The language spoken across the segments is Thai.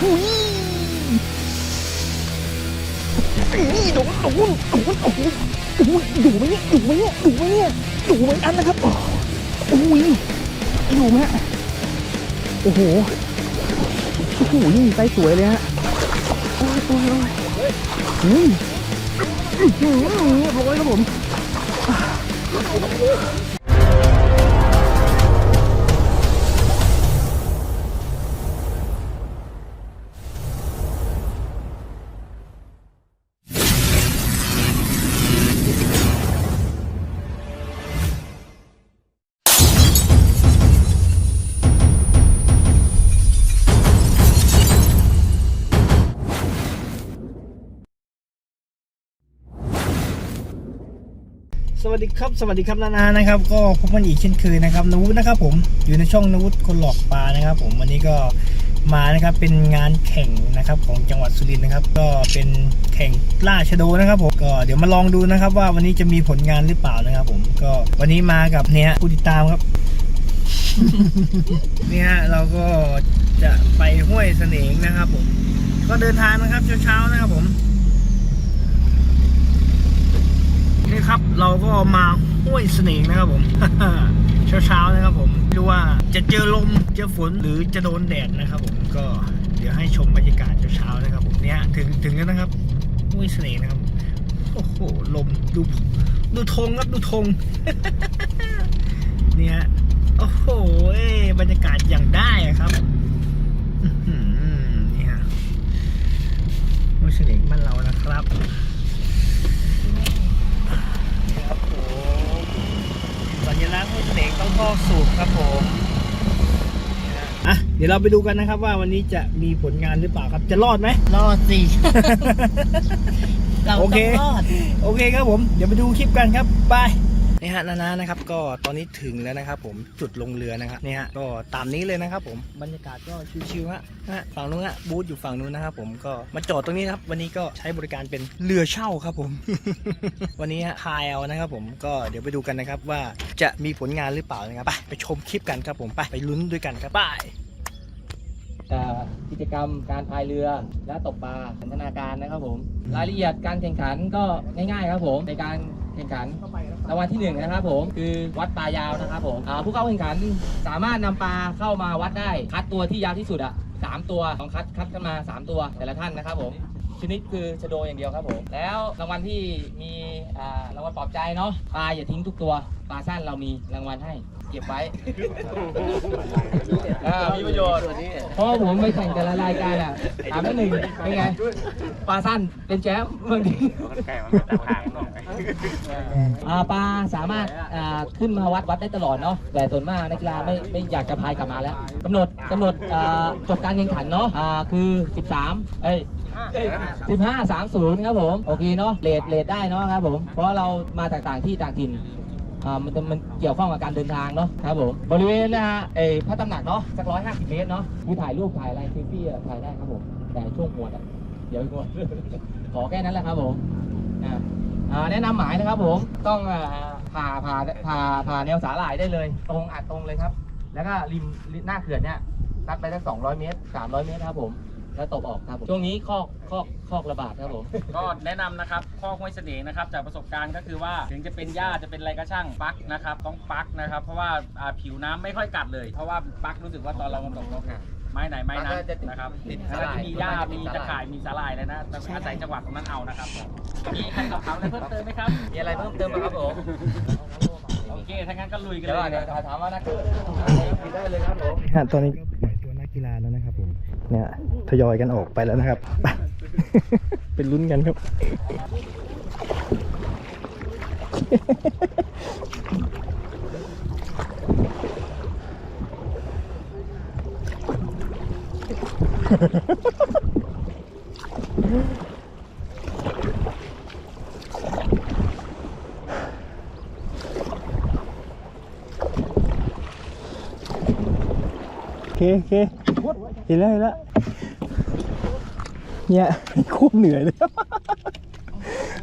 อุ้ยนี่โดนโดนโดนโอ้โหอยู่ไหมเนี่ยอยู่ไหมเนี่ยอยู่ไหมเนี่ยอยู่ไหมอันนะครับโอ้ยอยู่ไหมโอ้โหโอ้โหนี่ไส์สวยเลยฮะโอ้ยโอ้ยโอ้ยอืมอื้อหือเรียบร้อยครับผม วัสดีครับสวัสดีครับนานานะครับ ก็พบกันอีกเช่นเคยนะครับนวุฒินะครับ ผมอยู่ในช่องนวุฒิคนหลอกปลานะครับ ผมวันนี้ก็มานะครับเป็นงานแข่งนะครับของจังหวัดสุรินทร์นะครับ ก็เป็นแข่งล่าชโดนะครับผมก็เดี๋ยวมาลองดูนะครับ ว่าวันนี้จะมีผลงานหรือเปล่านะครับ ผมก็วันนี้มากับเนี่ยผู้ติดตามครับเนี่ยเราก็จะไปห้วยเสนงนะครับ ผม ก็เดินทางนะครับเช้าๆนะครับผม ครับ เราก็มาห้วยเสน่ห์นะครับผมเช้าๆนะครับผมไม่รู้ว่าจะเจอลมเจอฝนหรือจะโดนแดดนะครับผมก็เดี๋ยวให้ชมบรรยากาศเช้าๆนะครับผมเนี่ยถึงถึงแล้วนะครับห้วยเสน่ห์นะครับโอ้โหลมดูดูธงครับดูธงเนี่ยโอ้โหบรรยากาศอย่างได้ครับอื้อหือนี่ฮะห้วยเสน่ห์บ้านเรานะครับผม สัญลักษณ์ห้วยเสน่ห์ต้องท่อสูบครับผมอะเดี๋ยวเราไปดูกันนะครับว่าวันนี้จะมีผลงานหรือเปล่าครับจะรอดไหมรอดสิ เราโอต้เค องรอด โอเคครับผม เดี๋ยวไปดูคลิปกันครับไป นี่ฮะนานานะครับ ก็ตอนนี้ถึงแล้วนะครับ ผมจุดลงเรือนะครับนี่ฮะก็ตามนี้เลยนะครับผมบรรยากาศก็ชิวๆฮะนะฮะฝั่งนู้นฮะบูธอยู่ฝั่งนู้นนะครับผมก็มาจอดตรงนี้นะครับวันนี้ก็ใช้บริการเป็นเรือเช่าครับผม วันนี้ฮะคายเอานะครับ ผมก็เดี๋ยวไปดูกันนะครับว่าจะมีผลงานหรือเปล่านะครับไปไปชมคลิปกันครับผมไปไปลุ้นด้วยกันครับไปกิจกรรมการพายเรือและตกปลาสันทนาการนะครับผม รายละเอียดการแข่งขันก็ง่ายๆครับผมในการแข่งขันางวัลที่หนึ่งนะครับผมคือวัดปลายาวนะครับผมอ่าผู้เข้าแข่งขันสามารถนำปลาเข้ามาวัดได้ คัดตัวที่ยาวที่สุดอะสามตัวของคัดคัดกันมาสามตัวแต่ละท่านนะครับผมชนิดคือชะโดอย่างเดียวครับผมแล้วรางวัลที่มีอ่ารางวัลปลอบใจเนาะปลาอย่าทิ้งทุกตัวปลาสั้นเรามีรางวัลให้ เก็บไว้อ่ามีประโยชน์เพราะว่าผมไปแข่งแต่ละรายการอะถามนิดหนึ่งเป็นไงปลาสั้นเป็นแชมป์บางทีอ่าปลาสามารถอ่าขึ้นมาวัดวัดได้ตลอดเนาะแต่ส่วนมากนักกีฬาไม่ไม่อยากจะพายกลับมาแล้วกำหนดกำหนดอ่าจบการแข่งขันเนาะอ่าคือ 13 เอ้ย15 30 ครับผม โอเคเนาะเลทเลทได้เนาะครับผม เพราะเรามาจากต่างที่ต่างถิ่นอ่า มันมันเกี่ยวข้องกับการเดินทางเนาะครับผมบริเวณนะฮะเอ้พระตำหนักเนาะสักร้อยห้าสิบเมตรเนาะมีถ่ายรูปถ่ายอะไรเซลฟี่ถ่ายได้ครับผมแต่ช่วงหมวดอะเดี๋ยวหมวขอแค่นั้นแหละครับผมอ่าแนะนำหมายนะครับผมต้องผ่าผ่าผ่าผ่าแนวสาหร่ายได้เลย ตรงอัดตรงเลยครับ แล้วก็ริมหน้าเขื่อนเนี่ยตัดไปสักสองร้อยเมตรสามร้อยเมตรครับผม แล้วตบออกครับผมช่วงนี้คอกคอกคอกระบาดครับผมก็แนะนำนะครับข้อห้วยเสน่ห์นะครับ จากประสบการณ์ก็คือว่าถึงจะเป็นหญ้าจะเป็นอะไรก็ช่างปลั๊กนะครับ ต้องปลั๊กนะครับ เพราะว่าอ่าผิวน้ำไม่ค่อยกัดเลย เพราะว่าปลั๊กรู้สึกว่าตอนเรามันตกเราไม้ไหนไม้นั้นปลั๊กก็จะติดนะครับติดแล้วสาก็หร่ายจะมีหญ้าติดมีสาหร่ายตะข่ายมีสาหร่ายเลยนะแต่อาศัยจังหวะตรงนั้นเอานะครับมีใครสอบถามอะไรเพิ่มเติมไหมครับมีอะไรเพิ่มเติมไหมครับผมโอเคถ้างั้นก็ลุยกันเดี๋ยวเลก่อนย เดี๋ยวถามว่านักกีฬาได้เลยครับผม ฮะตอนนี้ก็ปล่อยตัวนักกีฬาแล้วนะครับผม เนี่ยทยอยกันออกไปแล้วนะครับไปเป็นลุ้นกันครับ โอเคโอเค เห็นแล้วเห็นแล้วเนี่ยโคตรเหนื่อยเลย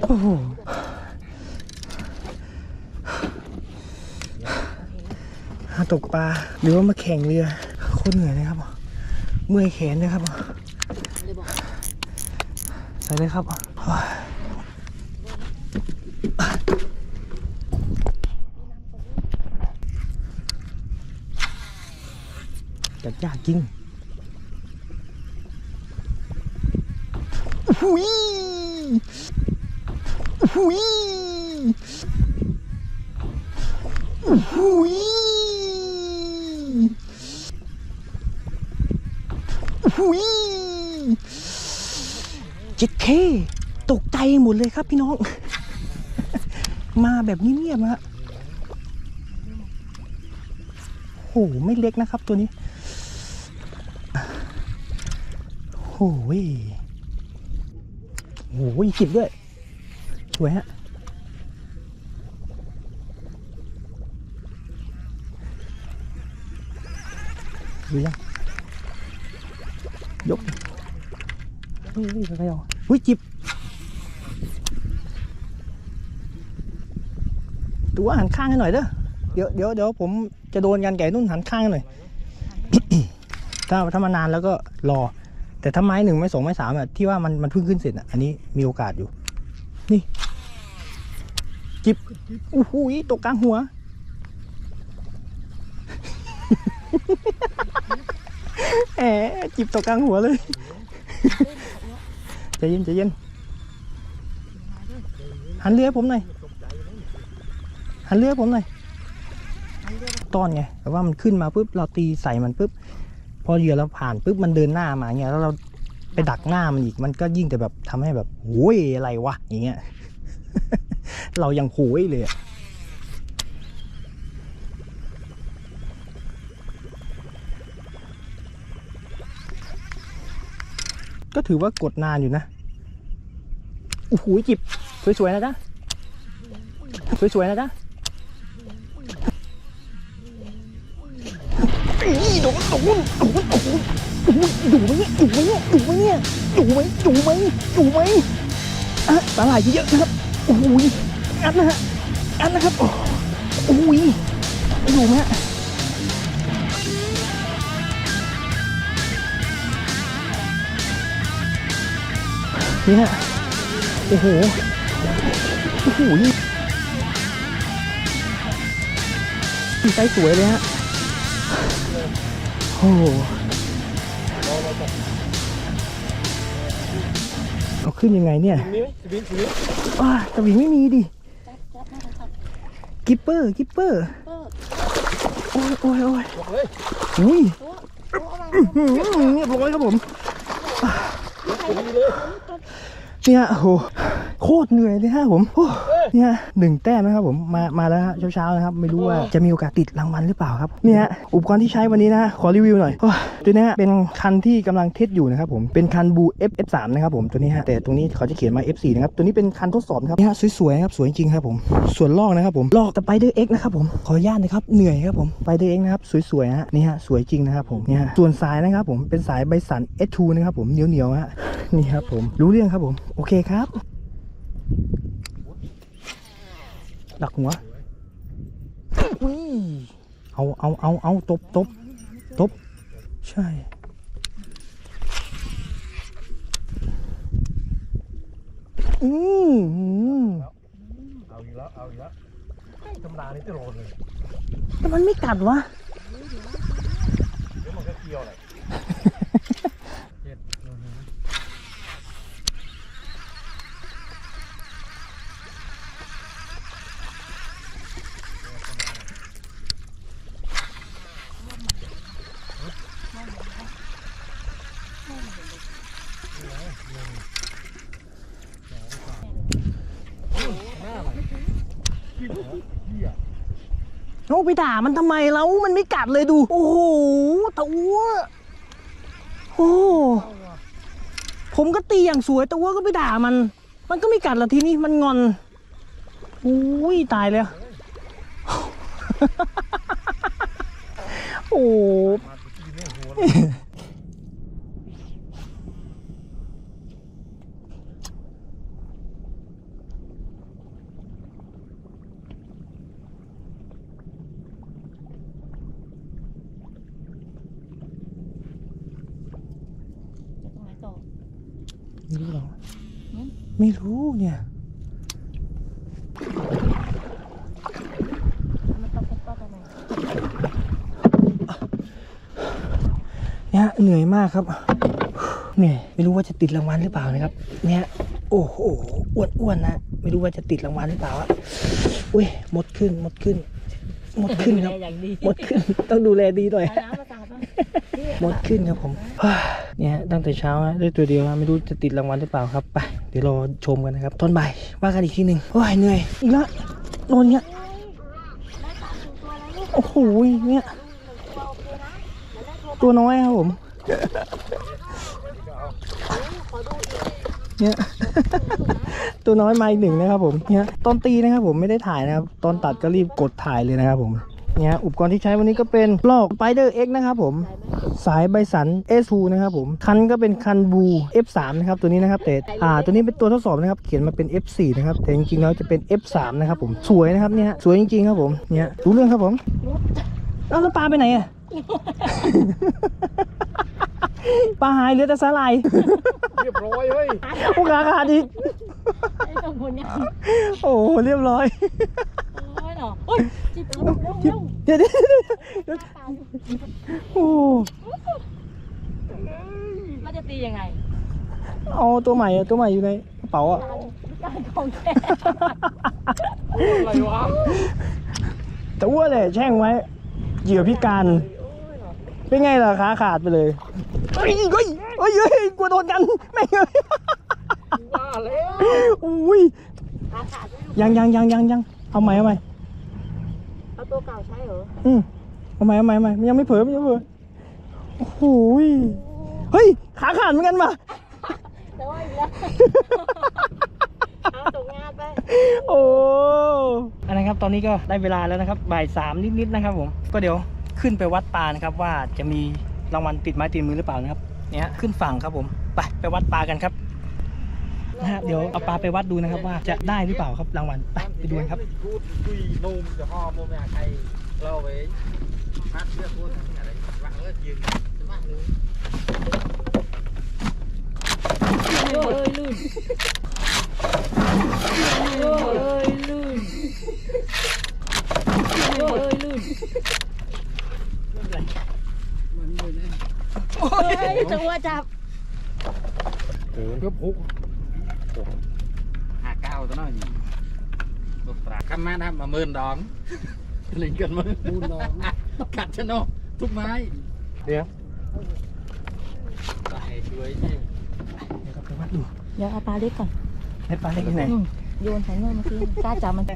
โอ้โหมาตกปลาหรือว่ามาแข่งเรือโคตรเหนื่อยเลยครับเมื่อยแขนเลยครับใส่เลยครับจัดยากจริง หุยหุยหุยหุยจ็ดเคตกใจหมดเลยครับพี่น้อง มาแบบเงียบๆฮะโหไม่เล็กนะครับตัวนี้โอ้ย โอ้ยจิบด้วย สวยฮะ ดูยังยกเฮ้ยอะไรอะอุ้ยจิบตัวหันข้างให้หน่อยเด้อ เดี๋ยวเดี๋ยวเดี๋ยวผมจะโดนกันไก่นุ่นหันข้างหน่อย ถ้าถ้ามานานแล้วก็รอ แต่ถ้าไม้หนึ่งไม้สองไม้สามอะที่ว่ามันมันเพิ่งขึ้นเสร็จอะอันนี้มีโอกาสอยู่ นี่จิบอู้หูยตกกลางหัว แหมจิบตกกลางหัวเลยใจเย็นใจเย็นหันเรือผมหน่อยหันเรือผมหน่อยต้อนไงแต่ว่ามันขึ้นมาปุ๊บเราตีใส่มันปุ๊บ พอเหยื่อเราผ่านปุ๊บมันเดินหน้ามาเงี้ยแล้วเราไปดักหน้ามันอีกมันก็ยิ่งแต่แบบทำให้แบบโอ้ยอะไรวะอย่างเงี้ย เรายังโหยเลยก็ถือว่ากดนานอยู่นะโอ้โหจิบสวยๆนะจ๊ะสวยๆนะจ๊ะ อีโดนโดนโดนโดนอยู่ไหมเนี่ยอยู่ไหมเนี่ยอยู่ไหมเนี่ยอยู่ไหมอยู่ไหมอยู่ไหมอะสาหร่ายเยอะนะครับโอ้โหอัดนะฮะอัดนะครับโอ้โหอยู่ไหมฮะนี่ฮะโอ้โหโอ้โหนี่ไซส์สวยเลยฮะ โอ้โหเอาขึ้นยังไงเนี่ยว้าสวิงไม่มีดิกิปเปอร์กิปเปอร์โอ้ยโอ้ยโอ้ยอุ้ยอื้อหือเรียบร้อยครับผมเนี่ยโอ้โหโคตรเหนื่อยเลยฮะผมโอ้ เนี่ยหนึ่งแต้มนะครับผมมามาแล้วฮะเช้าๆนะครับ ไม่รู้ว่าจะมีโอกาสติดรางวัลหรือเปล่าครับเนี่ยอุปกรณ์ที่ใช้วันนี้นะขอรีวิวหน่อยโอ้ตัวเนี้ยเป็นคันที่กำลังเทสอยู่นะครับผมเป็นคันบู F F3 นะครับผมตัวนี้ฮะแต่ตรงนี้เขาจะเขียนมา F4 นะครับตัวนี้เป็นคันทดสอบนะครับเนี่ยฮะสวยๆครับสวยจริงครับผมส่วนลอกนะครับผมลอกสไปเดอร์เอ็กนะครับผมขออนุญาตนะครับเหนื่อยครับผมสไปเดอร์เอ็กนะครับสวยๆฮะนี่ฮะสวยจริงนะครับผมเนี่ยฮะส่วนสายนะครับผมเป็นสายใบสัน S2 นะครับผมเหนียวๆฮะนี่ครับผมรู้เรื่องครับผมโอเคครับ ดักหัวอุ้ยเอาเอาเอาเอาตบตบตบใช่อืมอืมเอาอีกแล้วเอาอีกแล้วธรรมดานี่จะโรนเลยแต่มันไม่กัดวะเดี๋ยวมันก็เกี่ยวเลยเจ็ดอือหือ เอาไปด่ามันทำไมแล้วมันไม่กัดเลยดู โอ้โหตัวโอ้ผมก็ตีอย่างสวยตัวก็ไปด่ามัน มันก็ไม่กัดละทีนี้มันงอนอุ้ยตายเลยโอ้ มาตีเนี่ยหัว จะต รงไหนต่อไม่รู้หรอกไม่รู้เนี่ยเนี่ยเหนื่อยมากครับเนี่ยไม่รู้ว่าจะติดรางวัลหรือเปล่านะครับ เนี่ยโอ้โหอ้วนอ้วนๆนะไม่รู้ว่าจะติดรางวัลหรือเปล่าอะอุ้ยหมดขึ้นหมดขึ้นหมดขึ้นครับอย่างดีหมดขึ้นต้องดูแลดีหน่อย มดขึ้นครับผมเนี่ยตั้งแต่เช้าฮะได้ตัวเดียวไม่รู้จะติดรางวัลหรือเปล่าครับไปเดี๋ยวรอชมกันนะครับตอนบ่ายว่ากันอีกทีหนึ่งโอ้ยเหนื่อยอีกแล้วโดนเงี้ยโอ้โหเนี่ยตัวน้อยครับผมเนี่ยตัวน้อยมาอีกหนึ่งนะครับผมเนี่ยตอนตีนะครับผมไม่ได้ถ่ายนะครับ ตอนตัดก็รีบกดถ่ายเลยนะครับผม เนี่ยอุปกรณ์ที่ใช้วันนี้ก็เป็นลอก Spider X นะครับผม สายใบสัน S2 นะครับผม คันก็เป็นคันบู F3 นะครับตัวนี้นะครับแต่อ่าตัวนี้เป็นตัวทดสอบนะครับเขียนมาเป็น F4 นะครับแต่จริงๆแล้วจะเป็น F3 นะครับผมสวยนะครับเนี่ยสวยจริงๆครับผมเนี่ยรู้เรื่องครับผมเอ้าแล้วปลาไปไหนอะปลาหายเหลือแต่สาหร่ายเรียบร้อยเฮ้ยโอ้ขาขาดอีกไอ้สองคนเนี่ยโอ้โหเรียบร้อยโอ้ย เนาะโอ้ยจิบเร็วเร็วจิ๊บเดี๋ยวเดี๋ยวเดี๋ยวโอ้มันจะตียังไงเอาตัวใหม่อะตัวใหม่อยู่ในกระเป๋าอะการของแท้อะไรวะแต่อ้วนเลยแช่งไว้เหยื่อพิการเป็นไงล่ะขาขาดไปเลยเฮ้ยเฮ้ยเฮ้ยเฮ้ยกลัวโดนกันไม่งเอ้ยว่าแล้วอุ้ยขาขาดไม่รู้ยังยังยังยังยังเอาใหม่เอาใหม่เอา ตัวเก่าใช้เหรออืมเอาใหม่เอาใหม่เอาใหม่มันยังไม่เผลอมันยังไม่เผลอโอ้โหยเฮ้ย ขาขาดเหมือนกันมาแต่ว่าอีกแล้วเอาตกงานไปโอ้อันนั้นครับ ตอนนี้ก็ได้เวลาแล้วนะครับ บ่ายสามนิดๆนะครับผม ก็เดี๋ยวขึ้นไปวัดปลานะครับ ว่าจะมีรางวัลติดไม้ติดมือหรือเปล่านะครับ เนี่ยฮะขึ้นฝั่งครับผม ไปไปวัดปลากันครับ นะฮะเดี๋ยวเอาปลาไปวัดดูนะครับว่าจะได้หรือเปล่าครับรางวัลไปไปดูกันครับพูดคุยนมจะห่อมไม่อยากใครเล่าไปพัดเรื่องพูดอะไรวางแล้วยืนมากเลยเอ้ยลื่นเอ้ยลื่นเอ้ยลื่นเฮ้ยตัวจับเกือบหกห้าเก้าตัวน้อยนี่ตัวปลาคำมานะมาเมินดองเล่นกันมือมูนดองกัดชะโนทุกไม้เดี๋ยวไปช่วยใช่เดี๋ยวเราไปวัดดูเดี๋ยวเอาปลาเล็กก่อนให้ปลาได้ที่ไหนอืมโยนใส่เงื่อนเมื่อกี้กล้าจับมันได้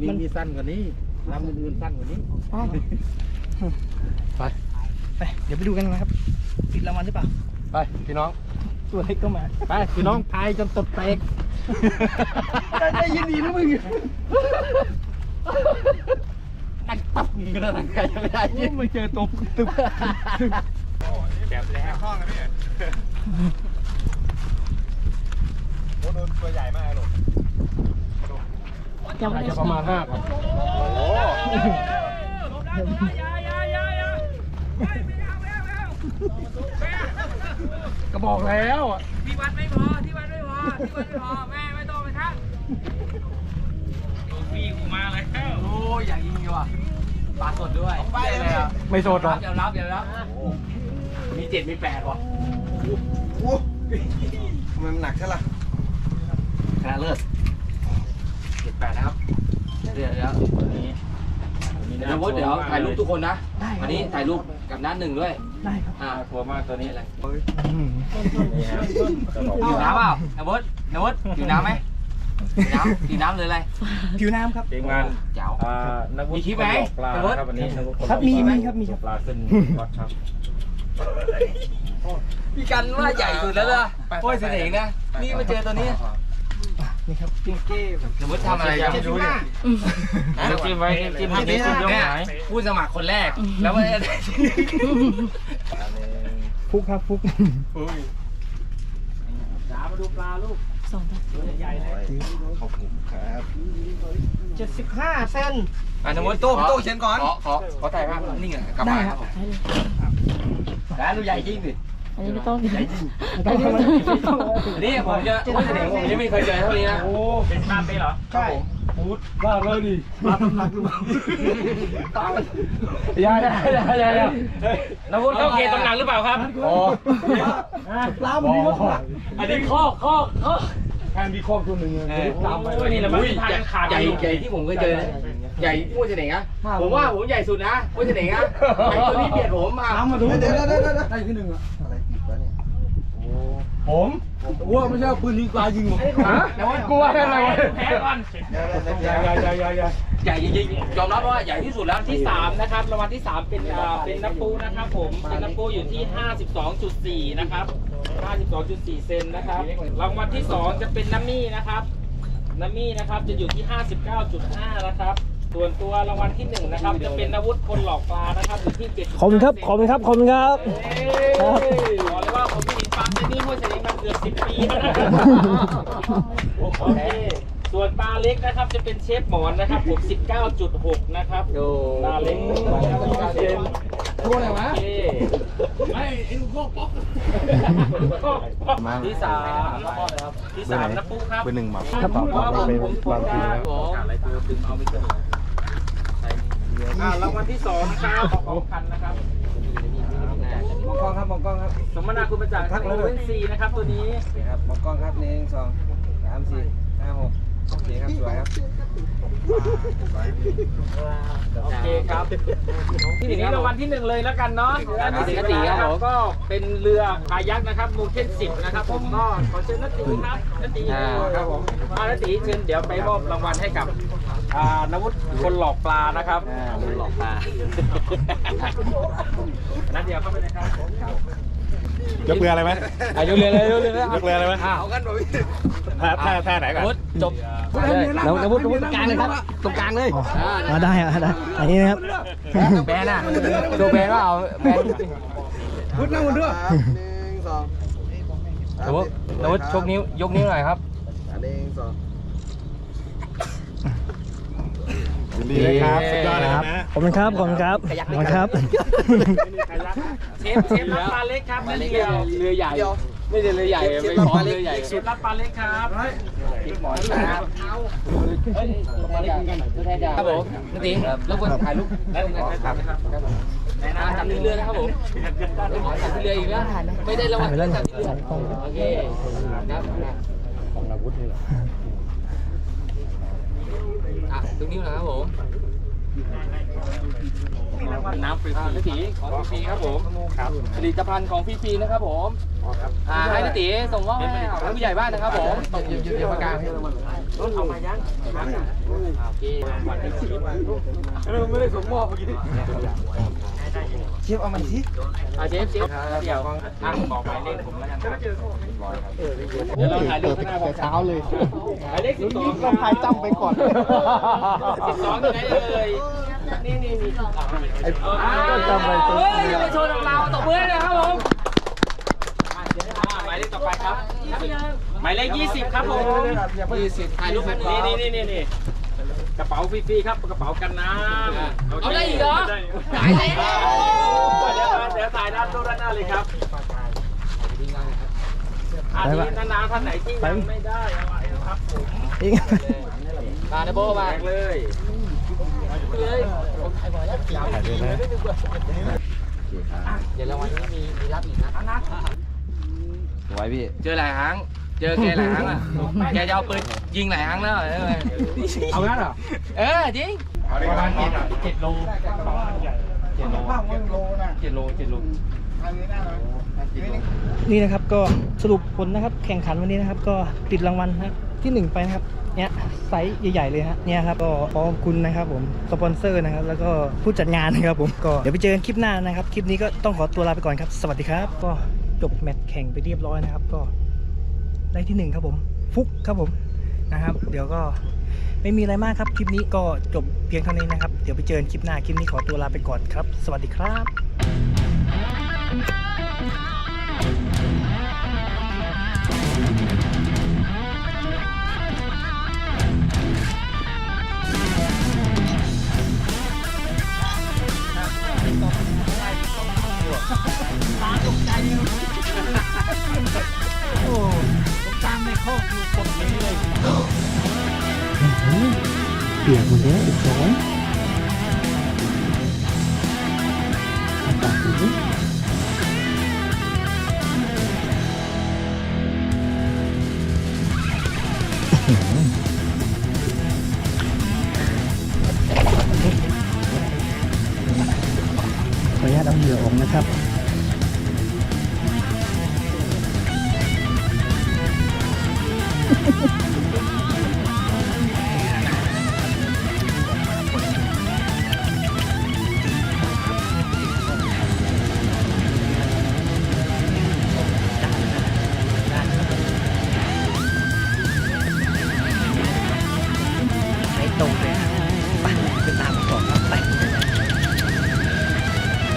มีมีสั้นกว่านี้ลำอื่นๆสั้นกว่านี้ไปไปเดี๋ยวไปดูกันนะครับติดรางวัลหรือเปล่าไปพี่น้องตัวเล็กก็มาไปพี่น้องพายจนตดแตก ได้ยินดีนะมึงตักตับกระดังใครจะไม่ได้ยินไม่เจอตบตึบแกบแล้วห้องกันพี่โอ้โดนตัวใหญ่มากเลยยังไม่อาจได้จะประมาณห้าครับโอ้ก็บอกแล้ว ที่วัดไม่พอ ที่วัดไม่ พอที่วัดไม่พอแม่ไม่ต้องไปทักพี่กูมาแล้วโอ้ยอย่างยิงดีว่ะปลาสดด้วยไปเลยอะไม่โสดหรอกเดี๋ยวรับเดี๋ยวรับมีเจ็ดมีแปดว่ะทำไมมันหนักใช่ล่ะชนะเลิศเจ็ดแปดนะครับเดี๋ยวเดี๋ยวนนี้เดี๋ยวเดี๋ยวถ่ายรูปทุกคนนะอันนี้ถ่ายรูปกับน้าหนึ่งด้วย ได้ครับอ่ากลัวมากตัวนี้นี่อะไรอืมอยู่น้ำเปล่าไอ้วุฒิไอ้วุฒิอยู่น้ำไหมอยู่น้ำอยู่น้ำเลยอะไรผิวน้ำครับ ทีมงานเจ๋ว อ่านักวุฒิมีคลิปไหมปลานะครับวันนี้นักวุฒิครับมีมีครับมีครับ ปลาขึ้นวัดครับ พี่กันว่าใหญ่สุดแล้วนะโอ้ยเสน่ห์นะ นี่มาเจอตัวนี้ นี่ครับจิ้งเก้สมมติทำอะไรยังไม่รู้เนี่ยจิ้มไว้จิ้มจิ้มจิ้มจิ้มยกเนี่ยหายผู้สมัครคนแรก แล้วมันจะได้ที่หนึ่งฟุกครับฟุกจ๋ามาดูปลาลูกใหญ่เลยขอบคุณครับเจ็ดสิบห้าเซนอะสมมติตู้ตู้เขียนก่อนขอขอขอถ่ายภาพนิ่งอะกลับมาครับผมแล้วดูใหญ่จริงดิ อันนี้ไม่ต้องเดี๋ยวนี่ผมจะห้วยเสน่ห์ผมยังไม่เคยเจอเท่านี้นะเป็นตามไปเหรอใช่อย่าอย่าอย่าอย่าอย่านาวุฒิเข้าเขตตำหนักหรือเปล่าครับโอ้ปลามันมีรสอันนี้ข้อข้อข้อโอ้ยนี่แหละมันพากันขาดใหญ่ใหญ่ที่ผมเคยเจอนะใหญ่ห้วยเสน่ห์นะผมว่าผมใหญ่สุดนะห้วยเสน่ห์นะใหญ่ตัวนี้เบียดผมมาน้ำมาดูเดี๋ยวเดี๋ยวเดี๋ยวได้ที่หนึ่งอะอะไรติดวะเนี่ย ผมว่าไม่ใช่ปืนยิงปลายิงผมแต่ว่ากลัวอะไรวะแพ้ก่อนอย่าอย่าอย่าอย่าอย่าใหญ่จริงๆยอมรับว่าใหญ่ที่สุดแล้วที่สามนะครับรางวัลที่สามเป็นอ่าเป็นน้ำปูนะครับผมเป็นน้ำปูอยู่ที่ 52.4 นะครับ 52.4 เซนนะครับรางวัลที่สองจะเป็นน้ำมี่นะครับน้ำมี่นะครับจะอยู่ที่ 59.5 นะครับส่วนตัวรางวัลที่หนึ่งนะครับ จะเป็นอาวุธคนหลอกปลานะครับอยู่ที่7ขอบคุณครับขอบคุณครับขอบคุณครับาเจนี่ห้วยเสลิงมาเกือบ10ปีแล้วนะครับโอเคส่วนปลาเล็กนะครับจะเป็นเชฟหมอนนะครับผม19.6 นะครับปลาเล็กนะครับเชฟพูดอะไรวะโอเคไม่ไอ้ลูกโป๊อกที่สามที่สามนะปุ๊ครับเป็นหนึ่งหมักครับผมผมผมผมอะไรตัวดึงเอาไม่กระโดดอ่ารางวัลที่สองนะครับของของคันนะครับ มองกล้องครับมองกล้องครับ สมนาคุณประจักษ์โอเว่นซีนะครับตัวนี้ครับมองกล้องครับหนึ่งสองสามสี่ห้าหกโอเคครับสวยครับโอเคครับทีนี้รางวัลที่หนึ่งเลยแล้วกันเนาะและที่สิบนะครับก็เป็นเรือพายักนะครับมูเคนสิบนะครับผมก็ขอเชิญนัตตีครับนัตตีครับผมอานัตตีเชิญเดี๋ยวไปมอบรางวัลให้กับอ่านวุฒิคนหลอกปลานะครับคนหลอกปลานัดเดียวเข้าไปเลยครับยกเรืออะไรไหมอายุเรียนเลยอายุเรียนเลยยกเรืออะไรไหมเอากันบ่พี่ท่าท่าท่าไหนก่อนจบแล้วแล้วพูดตรงกลางเลยครับตรงกลางเลยมาได้อะได้อันนี้นะครับแบนอะโชว์แบนว่าเอาแบนพุทธนั่งบนด้วยหนึ่งสองแล้วพูดแล้วพูดชกนิ้วยกนิ้วหน่อยครับหนึ่งสอง ยินดีเลยครับสุดยอดเลยครับนะขอบคุณครับขอบคุณครับขอบคุณครับเชฟเชฟรับปลาเล็กครับนัดเดียวเรือใหญ่ไม่ใช่เรือใหญ่ไม่พอเรือใหญ่เชฟรับปลาเล็กครับครับผมนตีแล้วคนถ่ายรูปแล้วครับจับที่เรือนะครับผมจับที่เรืออีกแล้วไม่ได้ระวังจับที่เรือโอเคครับของอาวุธนี่เหรอ อะตรงนี้นะครับผมน้ำฟรีอ่านาตีของพี่ปีครับผมผลิตภัณฑ์ของพี่ปีนะครับผมอ่าให้นาตีส่งมอบให้ผู้ใหญ่บ้านนะครับผมหยุดหยุดหยุดประกาศต้นเอามายังโอเคไม่ได้ส่งมอบเมื่อกี้ เชฟเอามันสิอ่าเชฟเชฟเดี๋ยวอะบอกหมายเลขผมแล้วกันครับเดี๋ยวเราถ่ายรูปหน้าบอกเช้าเลยหมายเลขสิบสองต้องพายจำไปก่อนสิบสองที่ไหนเอ่ยนี่นี่นี่ก็จำไปตรงเฮ้ยไปโชว์เราตบมือเลยครับผมอะหมายเลขต่อไปครับหมายเลขยี่สิบครับผมยี่สิบถ่ายรูปแป๊บนึงนี่นี่นี่นี่ กระเป๋าฟรีๆครับกระเป๋ากันน้ำเอาได้อีกเหรอได้ตายแล้วเดี๋ยวเดี๋ยวถ่ายด้านตู้ด้านหน้าเลยครับอันนี้นานๆท่านไหนที่ยังไม่ได้เอาไว้นะครับผมอีกมานะโบมาแจกเลยเลยเดี๋ยวรางวัลนี้มีมีรับอีกนะสวยพี่เจอหลายครั้ง เจอแกหลายครั้งอะ แกจะเอาปืนยิงหลายครั้งแล้วเออเอางั้นเหรอ เออจริงประมาณเจ็ดโลเจ็ดโลโลนะเจ็ดโลเจ็ดโลนี่นะครับก็สรุปผลนะครับแข่งขันวันนี้นะครับ ก็ติดรางวัลนะครับที่หนึ่งไปนะครับเนี่ยไซส์ใหญ่ๆเลยฮะเนี่ยครับก็ขอบคุณนะครับผมสปอนเซอร์นะครับ แล้วก็ผู้จัดงานนะครับผมก็เดี๋ยวไปเจอกันคลิปหน้านะครับ คลิปนี้ก็ต้องขอตัวลาไปก่อนครับ สวัสดีครับ ก็จบแมตช์แข่งไปเรียบร้อยนะครับ ก็ ได้ที่หนึ่งครับผม ฟุกครับผมนะครับ เดี๋ยวก็ไม่มีอะไรมากครับ คลิปนี้ก็จบเพียงเท่านี้นะครับ เดี๋ยวไปเจอกันคลิปหน้า คลิปนี้ขอตัวลาไปก่อนครับ สวัสดีครับ ข้ออยู่คนนี้เลยเปียกหมดแล้วอีกสองอากาศดีขออนุญาตเอาเหยื่อออกนะครับ